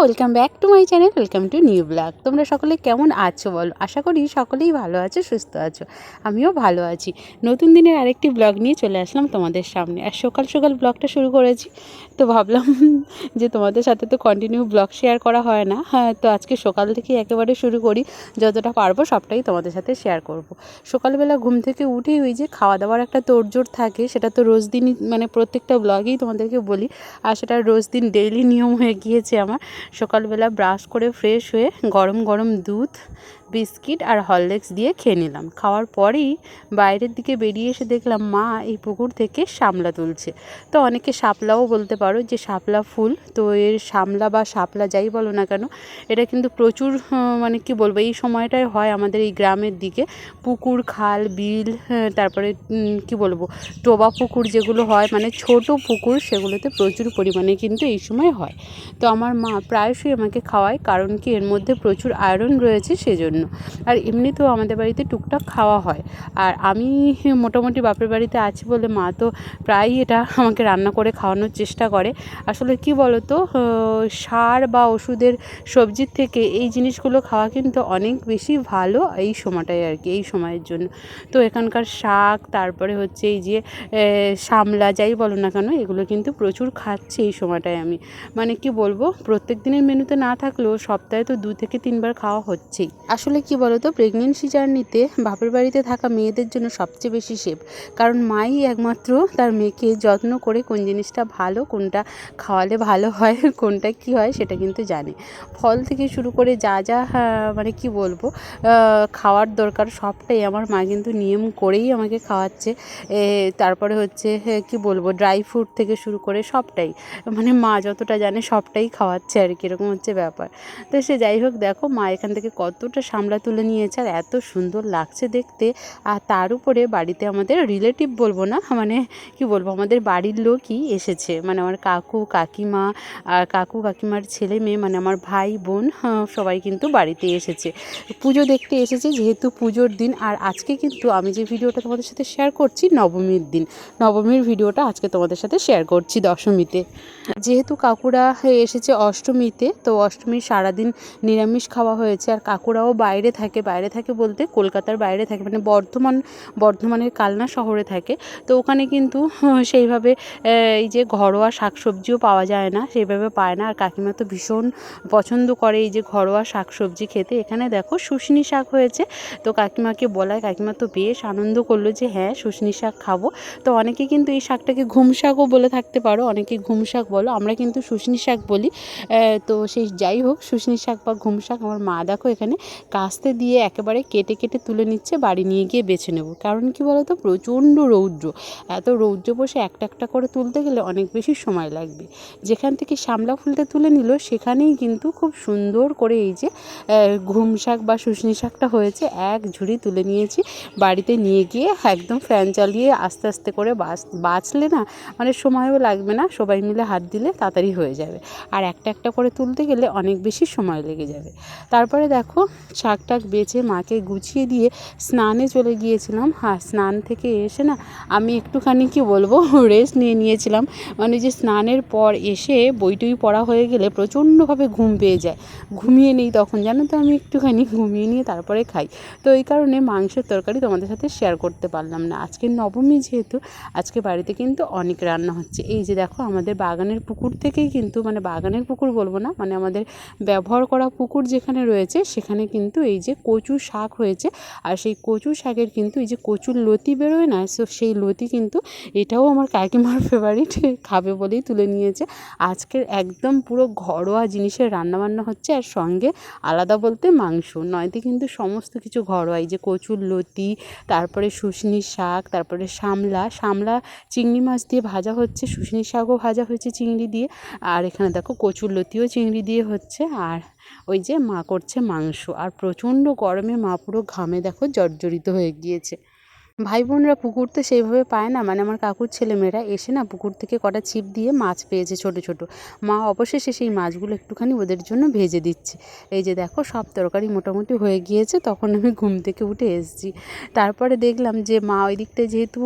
Welcome back to my channel welcome to new blog তোমরা সকলে কেমন আছো বলো? আশা করি সকলেই ভালো আছো, সুস্থ আছো। আমিও ভালো আছি। নতুন দিনের আরেকটি ব্লগ নিয়ে চলে আসলাম তোমাদের সামনে। আর সকাল সকাল ব্লগটা শুরু করেছি, তো ভাবলাম যে তোমাদের সাথে তো কন্টিনিউ ব্লগ শেয়ার করা হয় না। হ্যাঁ তো আজকে সকাল থেকে একেবারে শুরু করি। যতটা পারব সবটাই তোমাদের সাথে শেয়ার করব। সকালবেলা ঘুম থেকে উঠেই ওই যে খাওয়া দাওয়ার একটা তোড়জোড় থাকে, সেটা তো রোজ দিনই মানে প্রত্যেকটা ব্লগেই তোমাদেরকে বলি। আর সেটা রোজ দিন ডেইলি নিয়ম হয়ে গিয়েছে আমার। সকালবেলা ব্রাশ করে ফ্রেশ হয়ে গরম গরম দুধ বিস্কিট আর হরলিক্স দিয়ে খেয়ে নিলাম। খাওয়ার পরেই বাইরের দিকে বেরিয়ে এসে দেখলাম মা এই পুকুর থেকে শামলা তুলছে। তো অনেকে শাপলাও বলতে পারো যে শাপলা ফুল। তো এর শামলা বা শাপলা যাই বলো না কেন এটা কিন্তু প্রচুর মানে কি বলব এই সময়টায় হয় আমাদের এই গ্রামের দিকে। পুকুর খাল বিল হ্যাঁ, তারপরে কি বলব টোবা পুকুর যেগুলো হয় মানে ছোট পুকুর সেগুলোতে প্রচুর পরিমাণে কিন্তু এই সময় হয়। তো আমার মা প্রায়শই আমাকে খাওয়ায় কারণ কি এর মধ্যে প্রচুর আয়রন রয়েছে সেজন্য। আর এমনিতেও আমাদের বাড়িতে টুকটাক খাওয়া হয়। আর আমি মোটামুটি বাপের বাড়িতে আছি বলে মা তো প্রায়ই এটা আমাকে রান্না করে খাওয়ানোর চেষ্টা করে। আসলে কি বলো তো সার বা ওষুধের সবজির থেকে এই জিনিসগুলো খাওয়া কিন্তু অনেক বেশি ভালো এই সময়টায় আর কি এই সময়ের জন্য। তো এখানকার শাক তারপরে হচ্ছে এই যে এ, শামলা যাই বলো না কেন এগুলো কিন্তু প্রচুর খাচ্ছে এই সময়টায় আমি। মানে কি বলব প্রত্যেক দিনের মেনুতে না থাকলেও সপ্তাহে তো দু থেকে তিনবার খাওয়া হচ্ছেই। আসলে কি বলো তো প্রেগনেন্সি জার্নিতে বাপের বাড়িতে থাকা মেয়েদের জন্য সবচেয়ে বেশি সেফ কারণ মাই একমাত্র তার মেয়েকে যত্ন করে কোন জিনিসটা ভালো কোনটা খাওয়ালে ভালো হয় কোনটা কি হয় সেটা কিন্তু জানে। ফল থেকে শুরু করে যা যা মানে কি বলব খাওয়ার দরকার সবটাই আমার মা কিন্তু নিয়ম করেই আমাকে খাওয়াচ্ছে। তারপরে হচ্ছে এ, কি বলব ড্রাই ফ্রুট থেকে শুরু করে সবটাই। মানে মা যতটা জানে সবটাই খাওয়াচ্ছে আর কি এরকম হচ্ছে ব্যাপার। তো সে যাই হোক দেখো মা এখান থেকে কতটা সামলা তুলে নিয়েছে আর এত সুন্দর লাগছে দেখতে। আর তার উপরে বাড়িতে আমাদের রিলেটিভ বলব না মানে কি বলব আমাদের বাড়ির লোকই এসেছে। মানে আমার কাকু কাকিমা আর কাকু কাকিমার ছেলে মেয়ে মানে আমার ভাই বোন হ্যাঁ, সবাই কিন্তু বাড়িতে এসেছে। পুজো দেখতে এসেছে যেহেতু পুজোর দিন। আর আজকে কিন্তু আমি যে ভিডিওটা তোমাদের সাথে শেয়ার করছি নবমীর দিন। নবমীর ভিডিওটা আজকে তোমাদের সাথে শেয়ার করছি দশমীতে। যেহেতু কাকুরা এসেছে অষ্টমীতে, তো অষ্টমীর সারাদিন নিরামিষ খাওয়া হয়েছে। আর কাকুরাও বাইরে থাকে বাইরে থাকে বলতে কলকাতার বাইরে থাকে মানে বর্ধমান, বর্ধমানের কালনা শহরে থাকে। তো ওখানে কিন্তু সেইভাবে এই যে ঘরোয়া শাকসবজিও পাওয়া যায় না, সেইভাবে পায় না। আর কাকিমা তো ভীষণ পছন্দ করে এই যে ঘরোয়া শাকসবজি খেতে। এখানে দেখো শুশনি শাক হয়েছে, তো কাকিমাকে বলায়, কাকিমা তো বেশ আনন্দ করল যে হ্যাঁ শুশনি শাক খাব। তো অনেকে কিন্তু এই শাকটাকে ঘুম শাকও বলে থাকতে পারো, অনেকে ঘুম শাক বলো। আমরা কিন্তু শুশনি শাক বলি তো সেই যাই হোক শুশনি শাক বা ঘুম শাক আমার মা দেখো এখানে কাস্তে দিয়ে একেবারে কেটে কেটে তুলে নিচ্ছে, বাড়ি নিয়ে গিয়ে বেছে নেব। কারণ কি বলো তো প্রচণ্ড রৌদ্র। এত রৌদ্র বসে একটা একটা করে তুলতে গেলে অনেক বেশি সময় লাগবে। যেখান থেকে শামলা ফুলটা তুলে নিল, সেখানেই কিন্তু খুব সুন্দর করে এই যে ঘুম শাক বা শুশনি শাকটা হয়েছে, এক ঝুড়ি তুলে নিয়েছি। বাড়িতে নিয়ে গিয়ে একদম ফ্যান চালিয়ে আস্তে আস্তে করে বাছ বাছলে না মানে সময়ও লাগবে না, সবাই মিলে হাত দিলে তাড়াতাড়ি হয়ে যাবে। আর একটা একটা করে তুলতে গেলে অনেক বেশি সময় লেগে যাবে। তারপরে দেখো শাক টাক বেছে মাকে গুছিয়ে দিয়ে স্নানে চলে গিয়েছিলাম। হ্যাঁ স্নান থেকে এসে না আমি একটুখানি কি বলব রেস্ট নিয়ে নিয়েছিলাম। মানে যে স্নানের পর এসে বই টই পড়া হয়ে গেলে প্রচণ্ডভাবে ঘুম পেয়ে যায়। ঘুমিয়ে নেই তখন, জানো তো আমি একটুখানি ঘুমিয়ে নিয়ে তারপরে খাই। তো এই কারণে মাংসের তরকারি তোমাদের সাথে শেয়ার করতে পারলাম না। আজকে নবমী যেহেতু, আজকে বাড়িতে কিন্তু অনেক রান্না হচ্ছে। এই যে দেখো, আমাদের বাগানের পুকুর থেকেই কিন্তু মানে বাগানের পুকুর বলব বলব না। মানে আমাদের ব্যবহার করা পুকুর যেখানে রয়েছে, সেখানে কিন্তু এই যে কচু শাক হয়েছে, আর সেই কচু শাকের কিন্তু এই যে কচুর লতি বেরোয় না, সো সেই লতি কিন্তু এটাও আমার কাকিমার ফেভারিট খাবে বলেই তুলে নিয়েছে। আজকের একদম পুরো ঘরোয়া জিনিসের রান্নাবান্না হচ্ছে, আর সঙ্গে আলাদা বলতে মাংস। নয়তো কিন্তু সমস্ত কিছু ঘরোয়া, এই যে কচুর লতি, তারপরে শুশনি শাক, তারপরে শামলা। শামলা চিংড়ি মাছ দিয়ে ভাজা হচ্ছে শুশনি শাকও ভাজা হয়েছে চিংড়ি দিয়ে। আর এখানে দেখো কচুর লতিও চিংড়ি দিয়ে হচ্ছে আর ওই যে মা করছে মাংস। আর প্রচণ্ড গরমে মা পুরো ঘামে দেখো, জর্জরিত হয়ে গিয়েছে। ভাই বোনরা পুকুর তো সেইভাবে পায় না। মানে আমার কাকুর ছেলেমেয়েরা এসে না পুকুর থেকে কটা ছিপ দিয়ে মাছ পেয়েছে ছোট ছোট। মা অবশেষে সেই মাছগুলো একটুখানি ওদের জন্য ভেজে দিচ্ছে। এই যে দেখো সব তরকারি মোটামুটি হয়ে গিয়েছে, তখন আমি ঘুম থেকে উঠে এসেছি। তারপরে দেখলাম যে মা ওই দিকটায় যেহেতু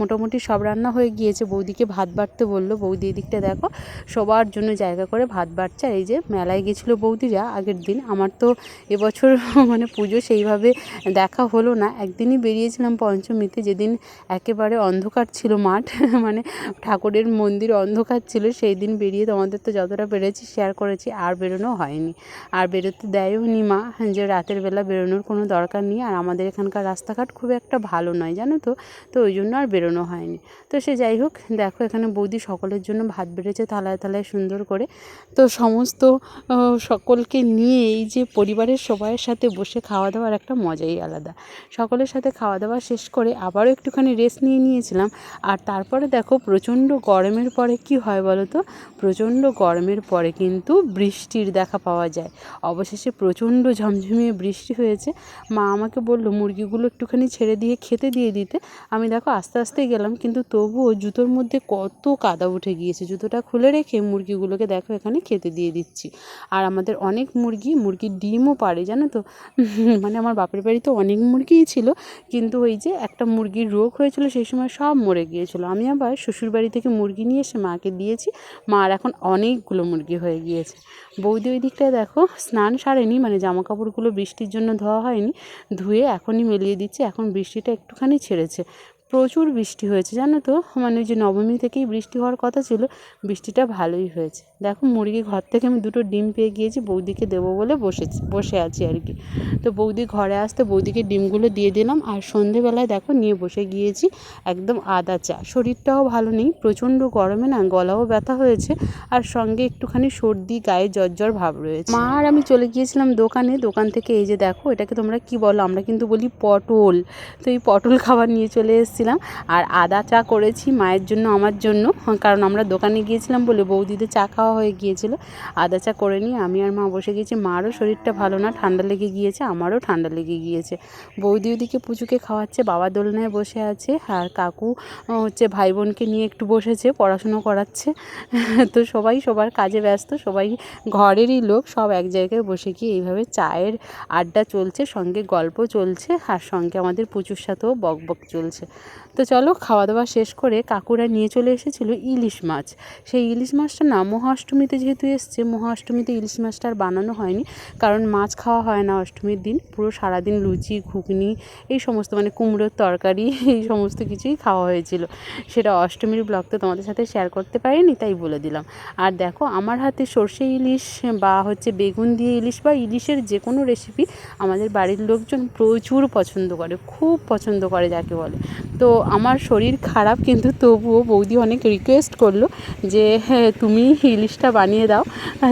মোটামুটি সব রান্না হয়ে গিয়েছে, বৌদিকে ভাত বাড়তে বলল, বৌদি এদিকটা দেখো সবার জন্য জায়গা করে ভাত বাড়ছে। এই যে মেলায় গেছিল বৌদিরা আগের দিন, আমার তো এবছর মানে পুজো সেইভাবে দেখা হলো না। একদিনই বেরিয়েছিলাম পঞ্চমীতে যেদিন একেবারে অন্ধকার ছিল মাঠ মানে ঠাকুরের মন্দির অন্ধকার ছিল, সেই দিন বেরিয়ে তোমাদের তো যতটা পেরেছি শেয়ার করেছি, আর বেরোনো হয়নি। আর বেরোতে দেয়ও নি মা, যে রাতের বেলা বেরোনোর কোনো দরকার নেই। আর আমাদের এখানকার রাস্তাঘাট খুব একটা ভালো নয়, জানো তো? তো ওই জন্য আর বেরোনো হয়নি। তো সে যাই হোক, দেখো এখানে বৌদি সকলের জন্য ভাত বেড়েছে থালায় থালায় সুন্দর করে। তো সমস্ত সকলকে নিয়ে এই যে পরিবারের সবাইয়ের সাথে বসে খাওয়া দাওয়ার একটা মজাই আলাদা। সকলের সাথে খাওয়া দাওয়া শেষ করে আবারও একটুখানি রেস্ট নিয়ে নিয়েছিলাম। আর তারপরে দেখো প্রচণ্ড গরমের পরে কি হয় বলো তো? প্রচণ্ড গরমের পরে কিন্তু বৃষ্টির দেখা পাওয়া যায়। অবশেষে প্রচণ্ড ঝমঝমিয়ে বৃষ্টি হয়েছে। মা আমাকে বলল, মুরগিগুলো একটুখানি ছেড়ে দিয়ে খেতে দিয়ে দিতে। আমি দেখো আস্তে আস্তে গেলাম, কিন্তু তবুও জুতোর মধ্যে কত কাদা উঠে গিয়েছে। জুতোটা খুলে রেখে মুরগিগুলোকে দেখো এখানে খেতে দিয়ে দিচ্ছি। আর আমাদের অনেক মুরগি, মুরগির ডিমও পারে, জানো তো? মানে আমার বাপের বাড়িতে অনেক মুরগিই ছিল, কিন্তু ওই যে একটা মুরগির রোগ হয়েছিল, সেই সময় সব মরে গিয়েছিল। আমি আবার শ্বশুরবাড়ি থেকে মুরগি নিয়ে এসে মাকে দিয়েছি। মার এখন অনেকগুলো মুরগি হয়ে গিয়েছে। বৌদি ওই দিকটায় দেখো, স্নান সারেনি মানে জামা কাপড়গুলো বৃষ্টির জন্য ধোয়া হয়নি, ধুয়ে এখনই মেলিয়ে দিচ্ছে, এখন বৃষ্টিটা একটুখানি ছেড়েছে। প্রচুর বৃষ্টি হয়েছে, জানো তো? মানে ওই যে নবমী থেকেই বৃষ্টি হওয়ার কথা ছিল, বৃষ্টিটা ভালোই হয়েছে। দেখো মুরগি ঘর থেকে আমি দুটো ডিম পেয়ে গিয়েছি, বৌদিকে দেবো বলে বসেছি, বসে আছি আর কি। তো বৌদি ঘরে আসতে বৌদিকে ডিমগুলো দিয়ে দিলাম, আর সন্ধেবেলায় দেখো নিয়ে বসে গিয়েছি একদম আদা চা। শরীরটাও ভালো নেই, প্রচণ্ড গরমে না গলাও ব্যথা হয়েছে, আর সঙ্গে একটুখানি সর্দি, গায়ে জ্বর ভাব রয়েছে। মা আর আমি চলে গিয়েছিলাম দোকানে, দোকান থেকে এই যে দেখো, এটাকে তোমরা কি বলো? আমরা কিন্তু বলি পটল। তো এই পটল খাবার নিয়ে চলে এসেছিলাম আর আদা চা করেছি মায়ের জন্য, আমার জন্য। কারণ আমরা দোকানে গিয়েছিলাম বলে বৌদিদের চা খাওয়া হয়ে গিয়েছিল। আদা চা করে নিয়ে আমি আর মা বসে গেছি মারও শরীরটা ভালো না, ঠান্ডা লেগে গিয়েছে, আমারও ঠান্ডা লেগে গিয়েছে। বৌদি ওদিকে পুচুকে খাওয়াচ্ছে, বাবা দোলনায় বসে আছে, আর কাকু হচ্ছে ভাই বোনকে নিয়ে একটু বসেছে, পড়াশুনো করাচ্ছে। তো সবাই সবার কাজে ব্যস্ত, সবাই ঘরেরই লোক, সব এক জায়গায় বসে গিয়ে এইভাবে চায়ের আড্ডা চলছে, সঙ্গে গল্প চলছে, আর সঙ্গে আমাদের পুচুর সাথেও বক বক চলছে। তো চলো খাওয়া দাওয়া শেষ করে কাকুরা নিয়ে চলে এসেছিল ইলিশ মাছ। সেই ইলিশ মাছটা না, মহাষ্টমীতে যেহেতু এসছে, মহাষ্টমীতে ইলিশ মাছটা আর বানানো হয়নি। কারণ মাছ খাওয়া হয় না অষ্টমীর দিন, পুরো সারাদিন লুচি, ঘুগনি, এই সমস্ত মানে কুমড়োর তরকারি, এই সমস্ত কিছুই খাওয়া হয়েছিল। সেটা অষ্টমীর ব্লগ তো তোমাদের সাথে শেয়ার করতে পারিনি, তাই বলে দিলাম। আর দেখো, আমার হাতে সর্ষে ইলিশ বা হচ্ছে বেগুন দিয়ে ইলিশ বা ইলিশের যে কোনো রেসিপি আমাদের বাড়ির লোকজন প্রচুর পছন্দ করে, খুব পছন্দ করে যাকে বলে। তো আমার শরীর খারাপ, কিন্তু তবুও বৌদি অনেক রিকোয়েস্ট করল যে হ্যাঁ তুমি ইলিশটা বানিয়ে দাও।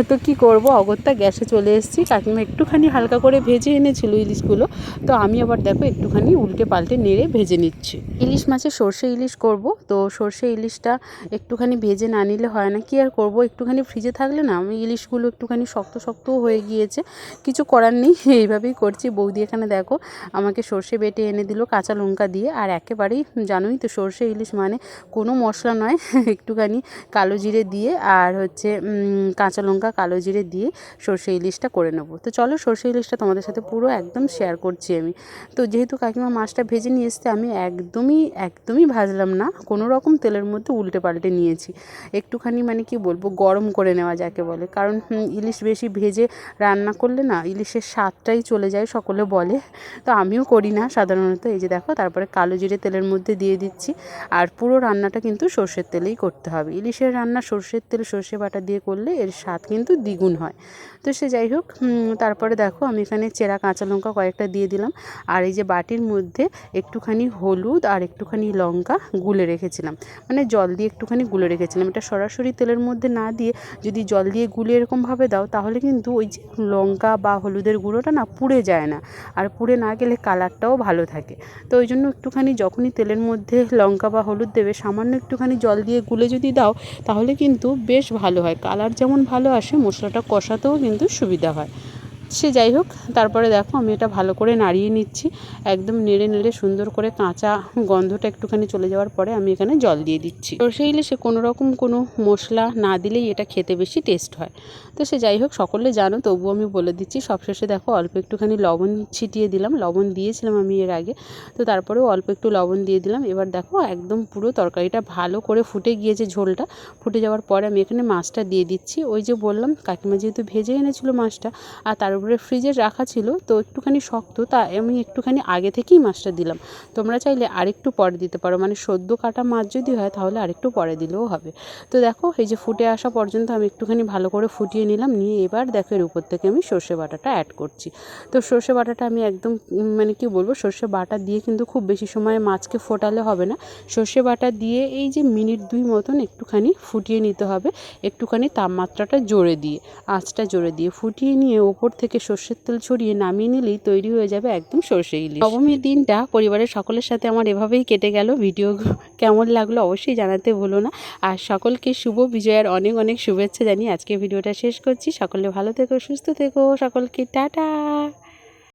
তো কি করব? অগত্যা গ্যাসে চলে এসেছি। কাকিমা একটুখানি হালকা করে ভেজে এনেছিল ইলিশগুলো তো আমি আবার দেখো একটুখানি উল্টে পাল্টে নেড়ে ভেজে নিচ্ছি। ইলিশ মাছের সর্ষে ইলিশ করব। তো সর্ষে ইলিশটা একটুখানি ভেজে না নিলে হয় না। কি আর করব? একটুখানি ফ্রিজে থাকলে না আমি ইলিশগুলো একটুখানি শক্ত শক্তও হয়ে গিয়েছে। কিছু করার নেই, এইভাবেই করছি। বৌদি এখানে দেখো আমাকে সর্ষে বেটে এনে দিল কাঁচা লঙ্কা দিয়ে। আর একেবারেই জানোই তো সর্ষে ইলিশ মানে কোনো মশলা নয়, একটুখানি কালো জিরে দিয়ে আর হচ্ছে কাঁচা লঙ্কা কালো জিরে দিয়ে সর্ষে ইলিশটা করে নেব। তো চলো সর্ষে ইলিশটা তোমাদের সাথে পুরো একদম শেয়ার করছি আমি। তো যেহেতু কাকিমা মাছটা ভেজে নিয়ে এসছে, আমি একদমই একদমই ভাজলাম না, কোনো রকম তেলের মধ্যে উল্টে পাল্টে নিয়েছি। একটুখানি মানে কি বলব, গরম করে নেওয়া যাকে বলে। কারণ ইলিশ বেশি ভেজে রান্না করলে না, ইলিশের স্বাদটাই চলে যায়, সকলে বলে। তো আমিও করি না সাধারণত। এই যে দেখো, তারপরে কালো জিরে তেলের তেলের মধ্যে দিয়ে দিচ্ছি। আর পুরো রান্নাটা কিন্তু সর্ষের তেলেই করতে হবে। ইলিশের রান্না সর্ষের তেল, সর্ষে বাটা দিয়ে করলে এর স্বাদ কিন্তু দ্বিগুণ হয়। তো সে যাই হোক তারপরে দেখো আমি এখানে চেরা কাঁচা লঙ্কা কয়েকটা দিয়ে দিলাম। আর এই যে বাটির মধ্যে একটুখানি হলুদ আর একটুখানি লঙ্কা গুলে রেখেছিলাম। মানে জল দিয়ে একটুখানি গুলে রেখেছিলাম। এটা সরাসরি তেলের মধ্যে না দিয়ে যদি জল দিয়ে গুলে এরকমভাবে দাও, তাহলে কিন্তু ওই যে লঙ্কা বা হলুদের গুঁড়োটা না পুড়ে যায় না। আর পুড়ে না গেলে কালারটাও ভালো থাকে। তো ওই জন্য একটুখানি যখনই তেলের মধ্যে লঙ্কা বা হলুদ দেবে, সামান্য একটুখানি জল দিয়ে গুলে যদি দাও, তাহলে কিন্তু বেশ ভালো হয়। কালার যেমন ভালো আসে, মশলাটা কষাতেও কিন্তু সুবিধা হয়। সে যাই হোক, তারপরে দেখো আমি এটা ভালো করে নাড়িয়ে নিচ্ছি। একদম নেড়ে নেড়ে সুন্দর করে কাঁচা গন্ধটা একটুখানি চলে যাওয়ার পরে আমি এখানে জল দিয়ে দিচ্ছি। সর্ষে ইলিশে কোনো রকম কোনো মশলা না দিলেই এটা খেতে বেশি টেস্ট হয়। তো সে যাই হোক, সকলে জানো, তবুও আমি বলে দিচ্ছি, সবশেষে দেখো অল্প একটুখানি লবণ ছিটিয়ে দিলাম, লবণ দিয়েছিলাম আমি এর আগে। তো তারপরেও অল্প একটু লবণ দিয়ে দিলাম। এবার দেখো একদম পুরো তরকারিটা ভালো করে ফুটে গিয়েছে ঝোলটা। ফুটে যাওয়ার পরে আমি এখানে মাছটা দিয়ে দিচ্ছি। ওই যে বললাম, কাকিমা যেহেতু ভেজে এনেছিল মাছটা, আর তার উপরে ফ্রিজে রাখা ছিল, তো একটুখানি শক্ত, তা আমি একটুখানি আগে থেকেই মাছটা দিলাম। তোমরা চাইলে আরেকটু পরে দিতে পারো মানে সদ্য কাটা মাছ যদি হয় তাহলে আরেকটু পরে দিলেও হবে। তো দেখো, এই যে ফুটে আসা পর্যন্ত আমি একটুখানি ভালো করে ফুটিয়ে নিলাম, নিয়ে এবার দেখো এর উপর থেকে আমি সর্ষে বাটাটা অ্যাড করছি। তো সর্ষে বাটাটা আমি একদম মানে কি বলব, সর্ষে বাটা দিয়ে কিন্তু খুব বেশি সময় মাছকে ফোটালে হবে না। সর্ষে বাটা দিয়ে এই যে মিনিট দুই মতন একটুখানি ফুটিয়ে নিতে হবে, একটুখানি তাপমাত্রাটা জোরে দিয়ে, আঁচটা জোরে দিয়ে ফুটিয়ে নিয়ে ওপর থেকে সর্ষের তেল ছড়িয়ে নামিয়ে নিলেই তৈরি হয়ে যাবে একদম সর্ষে ইলিশ। নবমীর দিনটা পরিবারের সকলের সাথে আমার এভাবেই কেটে গেল। ভিডিও কেমন লাগল অবশ্যই জানাতে ভুলো না। আর সকলকে শুভ বিজয়ার অনেক অনেক শুভেচ্ছা জানিয়ে আজকে ভিডিওটা শেষ করছি। সকলে ভালো থেকো, সুস্থ থেকো। সকলকে টাটা।